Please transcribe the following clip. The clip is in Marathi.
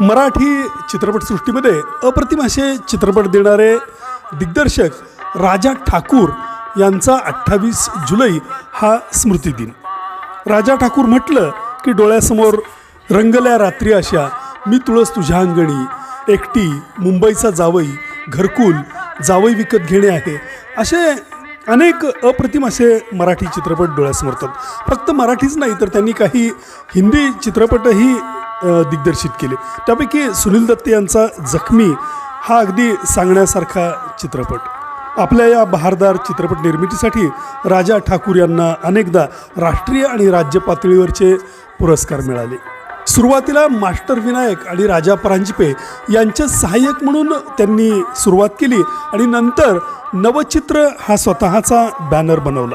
मराठी चित्रपटसृष्टीमध्ये अप्रतिम असे चित्रपट देणारे दिग्दर्शक राजा ठाकूर यांचा अठ्ठावीस जुलै हा स्मृतिदिन. राजा ठाकूर म्हटलं की डोळ्यासमोर रंगल्या रात्री अशा मी तुळस तुझ्या अंगणी एकटी मुंबईचा जावई घरकुल जावई विकत घेणे आहे. असे अनेक अप्रतिम असे मराठी चित्रपट डोळ्यासमोर फक्त मराठीच नाही तर त्यांनी काही हिंदी चित्रपटही दिग्दर्शित केले. त्यापैकी सुनील दत्त यांचा जखमी हा अगदी सांगण्यासारखा चित्रपट. आपल्या या बहारदार चित्रपट निर्मितीसाठी राजा ठाकूर यांना अनेकदा राष्ट्रीय आणि राज्य पातळीवरचे पुरस्कार मिळाले. सुरुवातीला मास्टर विनायक आणि राजा परांजपे यांचे सहाय्यक म्हणून त्यांनी सुरुवात केली आणि नंतर नवचित्र हा स्वतःचा बॅनर बनवला.